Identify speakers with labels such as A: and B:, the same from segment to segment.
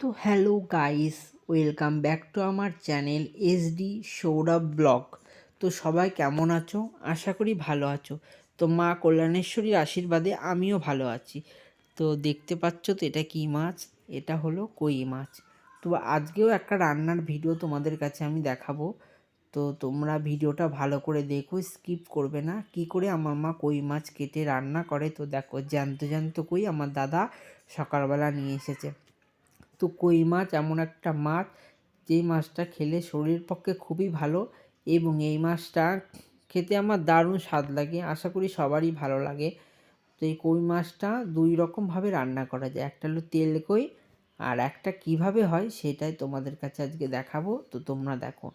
A: তো hello guys, welcome back to আমার channel SD Sourav vlog. তো সবাই কেমন আছো? আশা করি ভালো আছো। তো মা কল্যাণেশ্বরীর আশীর্বাদে আমিও ভালো আছি। তো দেখতে পাচ্ছ তো এটা কী মাছ? এটা হলো কই মাছ। তো আজকেও একটা রান্নার ভিডিও তোমাদের কাছে আমি দেখাবো। তো তোমরা ভিডিওটা ভালো করে দেখো, স্কিপ করবে না। কি করে আমার মা কই মাছ কেটে রান্না করে, তো দেখো, জ্যান্ত জ্যান্ত কই আমার দাদা সকালবেলা নিয়ে এসেছে। তো কই মাছ, এমন একটা মাছ যেই মাছটা খেলে শরীরের পক্ষে খুবই ভালো এবং এই মাছটা খেতে আমার দারুণ স্বাদ লাগে, আশা করি সবারই ভালো লাগে। তো এই কই মাছটা দুই রকমভাবে রান্না করা যায়, একটা হলো তেল কই আর একটা কীভাবে হয় সেটাই তোমাদের কাছে আজকে দেখাবো, তো তোমরা দেখো।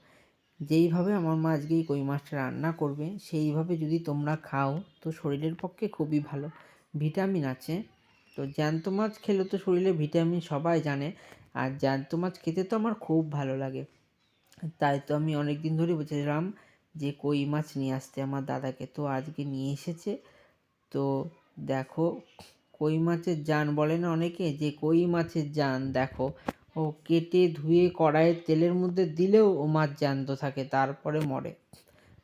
A: যেইভাবে আমার মা আজকে কই মাছটা রান্না করবে, সেইভাবে যদি তোমরা খাও তো শরীরের পক্ষে খুবই ভালো। ভিটামিন আছে। তো জ্যান্ত মাছ খেলে তো শরীরে ভিটামিন সবাই জানে, আর জ্যান্ত মাছ খেতে তো আমার খুব ভালো লাগে। তাই তো আমি অনেক দিন ধরে বলছিলাম যে কই মাছ নিয়ে আসতে আমার দাদাকে, তো আজকে নিয়ে এসেছে। তো দেখো, কই মাছের জান বলে না অনেকে, যে কই মাছের জান দেখো, ও কেটে ধুয়ে কড়াইয়ের তেলের মধ্যে দিলেও ও মাছ জ্যান্ত থাকে, তারপরে মরে।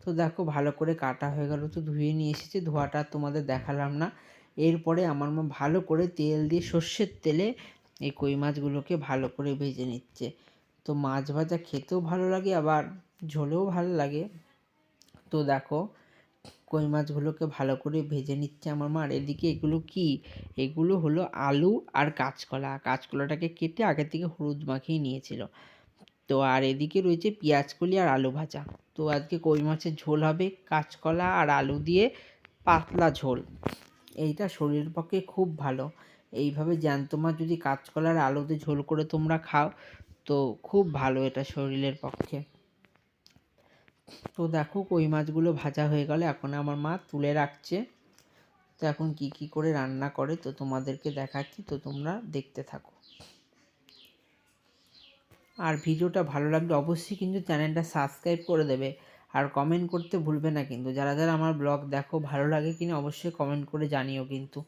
A: তো দেখো, ভালো করে কাটা হয়ে গেল, তো ধুয়ে নিয়ে এসেছে, ধোয়াটা তোমাদের দেখালাম না। এরপরে আমার মা ভালো করে তেল দিয়ে সর্ষের তেলে এই কই মাছগুলোকে ভালো করে ভেজে নিচ্ছে। তো মাছ ভাজা খেতেও ভালো লাগে, আবার ঝোলেও ভালো লাগে। তো দেখো, কই মাছগুলোকে ভালো করে ভেজে নিচ্ছে আমার মা। আর এদিকে এগুলো কি? এগুলো হলো আলু আর কাঁচকলা। কাঁচকলাটাকে কেটে আগে থেকে হলুদ মাখিয়ে নিয়েছিল। তো আর এদিকে রয়েছে পেঁয়াজকলি আর আলু ভাজা। তো আজকে কই মাছের ঝোল হবে? কাঁচকলা আর আলু দিয়ে পাতলা ঝোল। এইটা শরীরের পক্ষে খুব ভালো। এইভাবে জ্যান্ত মাছ যদি কাঁচকলার আলুতে ঝোল করে তোমরা খাও, তো খুব ভালো এটা শরীরের পক্ষে। তো দেখো কই মাছগুলো ভাজা হয়ে গেলে, এখন আমার মা তুলে রাখছে। তো এখন কি কি করে রান্না করে তো তোমাদেরকে দেখাচ্ছি, তো তোমরা দেখতে থাকো। আর ভিডিওটা ভালো লাগলে অবশ্যই কিন্তু চ্যানেলটা সাবস্ক্রাইব করে দেবে। আর কমেন্ট করতে ভুলবে না কিন্তু। যারা যারা আমার ব্লগ দেখো ভালো লাগে কিনা অবশ্যই কমেন্ট করে জানিও কিন্তু।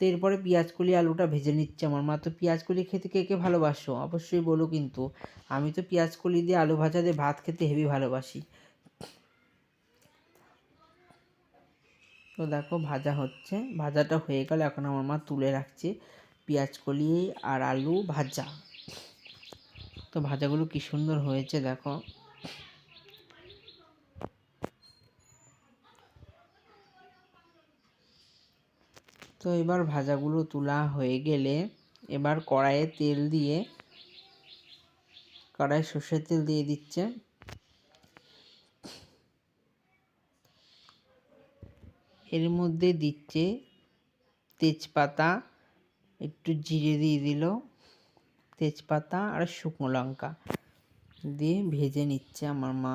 A: তো এরপরে পেঁয়াজকলি আলুটা ভেজে নিচ্ছে আমার। মা, তো পেঁয়াজকলি খেতে কে কে ভালোবাসো? অবশ্যই বলো কিন্তু। আমি তো পেঁয়াজকলি দিয়ে আলু ভাজা দিয়ে ভাত খেতে হেভি ভালোবাসি। তো দেখো ভাজা হচ্ছে। ভাজাটা হয়ে গেলে। এখন আমার মা তুলে রাখছে পেঁয়াজকলি আর আলু ভাজা। তো ভাজাগুলো কি সুন্দর হয়েছে দেখো। তো এবার ভাজাগুলো তোলা হয়ে গেলে এবার কড়াইয়ে তেল দিয়ে কড়াই সর্ষের তেল দিয়ে দিচ্ছে। এর মধ্যে দিচ্ছে তেজপাতা, একটু জিরে দিয়ে দিল তেজপাতা আর শুকনো লঙ্কা দিয়ে ভেজে নিচ্ছে আমার মা।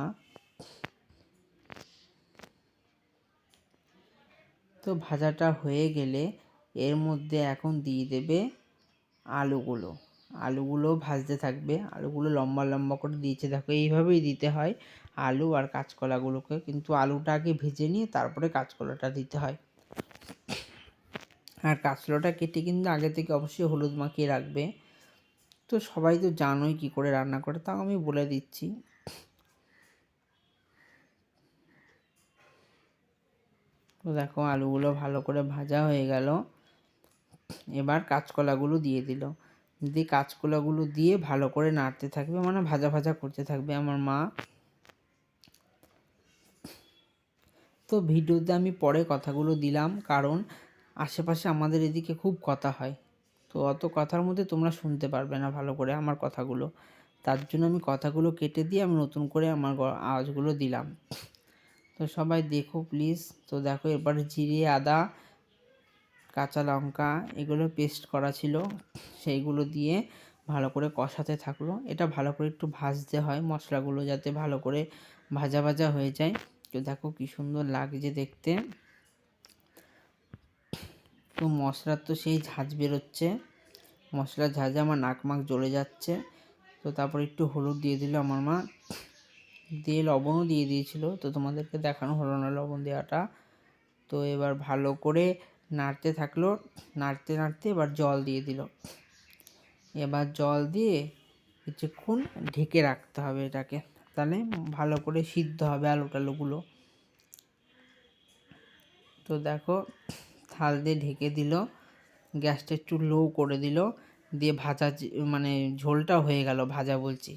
A: তো ভাজাটা হয়ে গেলে এর মধ্যে এখন দিয়ে দেবে আলুগুলো। আলুগুলো ভাজতে থাকবে। আলুগুলো লম্বা লম্বা করে দিয়েছে। দেখো, এইভাবেই দিতে হয় আলু আর কাঁচকলাগুলোকে। কিন্তু আলুটা আগে ভেজে নিয়ে তারপরে কাঁচকলাটা দিতে হয়। আর কাঁচকলাটা কেটে কিন্তু আগে থেকে অবশ্যই হলুদ মাখিয়ে রাখবে। তো সবাই তো জানোই কী করে রান্না করে, তাও আমি বলে দিচ্ছি। তো দেখো আলুগুলো ভালো করে ভাজা হয়ে গেল। এবার কাঁচকলাগুলো দিয়ে দিল। দিয়ে কাঁচকলাগুলো দিয়ে ভালো করে নাড়তে থাকবে মানে ভাজা ভাজা করতে থাকবে আমার মা। তো ভিডিওতে আমি পরে কথাগুলো দিলাম, কারণ আশেপাশে আমাদের এদিকে খুব কথা হয়। তো অত কথার মধ্যে তোমরা শুনতে পারবে না ভালো করে আমার কথাগুলো। তার জন্য আমি কথাগুলো কেটে দিয়ে আমি নতুন করে আমার আওয়াজগুলো দিলাম। তো সবাই দেখো প্লিজ তো দেখো এরপরে জিরে, আদা, কাঁচা লঙ্কা, এগুলো পেস্ট করা ছিল। সেইগুলো দিয়ে ভালো করে কষাতে থাকল। এটা ভালো করে একটু ভাজতে হয়, মশলাগুলো যাতে ভালো করে ভাজা ভাজা হয়ে যায়। তো দেখো কি সুন্দর লাগছে দেখতে। তো মশলার তো সেই ঝাঁজ বেরোচ্ছে। মশলার ঝাঁঝে আমার নাক মাক জ্বলে যাচ্ছে। তো তারপর একটু হলুদ দিয়ে দিল আমার মা। দিয়ে লবণও দিয়ে দিয়েছিল। তো তোমাদেরকে দেখানো হলো না লবণ দেওয়াটা। তো এবার ভালো করে নাড়তে থাকল, নাড়তে নাড়তে এবার জল দিয়ে দিল। এবার জল দিয়ে কিছুক্ষণ ঢেকে রাখতে হবে এটাকে। তাহলে ভালো করে সিদ্ধ হবে আলু টালুগুলো তো দেখো, থাল দিয়ে ঢেকে দিল, গ্যাসটা একটু লো করে দিল, দিয়ে ভাজা মানে ঝোলটা হয়ে গেল ভাজা বলছি।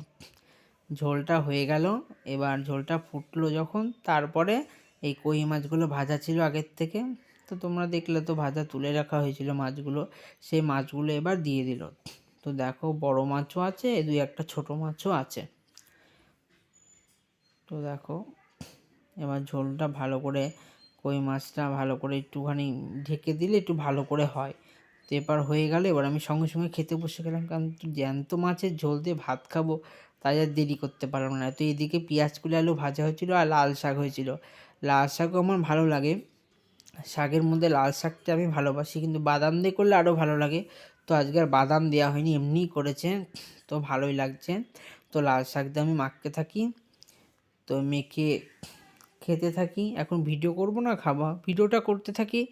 A: ঝোলটা হয়ে গেল। এবার ঝোলটা ফুটলো যখন, তারপরে এই কই মাছগুলো ভাজা ছিল আগের থেকে। তো তোমরা দেখলে তো ভাজা তুলে রাখা হয়েছিল মাছগুলো। সেই মাছগুলো এবার দিয়ে দিল। তো দেখো বড় মাছও আছে দুই একটা ছোট মাছও আছে। তো দেখো এবার ঝোলটা ভালো করে, কই মাছটা ভালো করে একটুখানি ঢেকে দিলে একটু ভালো করে হয়। তো এবার হয়ে গেল, এবার আমি সঙ্গে সঙ্গে খেতে বসে গেলাম, কারণ জ্যান্ত মাছের ঝোল দিয়ে ভাত খাব তাই আর দেরি করতে পারলাম না। তো এদিকে পেঁয়াজ কুলি আলু ভাজা হয়েছিল আর লাল শাক হয়েছিল। লাল শাকও আমার ভালো লাগে। শাকের মধ্যে লাল শাকটা আমি ভালোবাসি, কিন্তু বাদাম দিয়ে করলে আরও ভালো লাগে। তো আজকে আর বাদাম দেওয়া হয়নি, এমনিই করেছে, তো ভালোই লাগছে। তো লাল শাক দিয়ে আমি মাখতে থাকি। তো মেখে খেতে থাকি। এখন ভিডিও করব না খাওয়া ভিডিওটা করতে থাকি,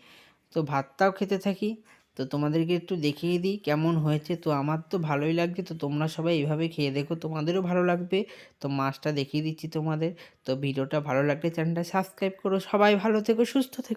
A: তো ভাতটাও খেতে থাকি। তো তোমাদেরকে একটু দেখিয়ে দিই কেমন হয়েছে। তো আমার তো ভালোই লাগছে, তো তোমরা সবাই এইভাবে খেয়ে দেখো, তোমাদেরও ভালো লাগবে। তো মাছটা দেখিয়ে দিচ্ছি তোমাদের। তো ভিডিওটা ভালো লাগলে চ্যানেলটা সাবস্ক্রাইব করো। সবাই ভালো থেকো, সুস্থ থেকো।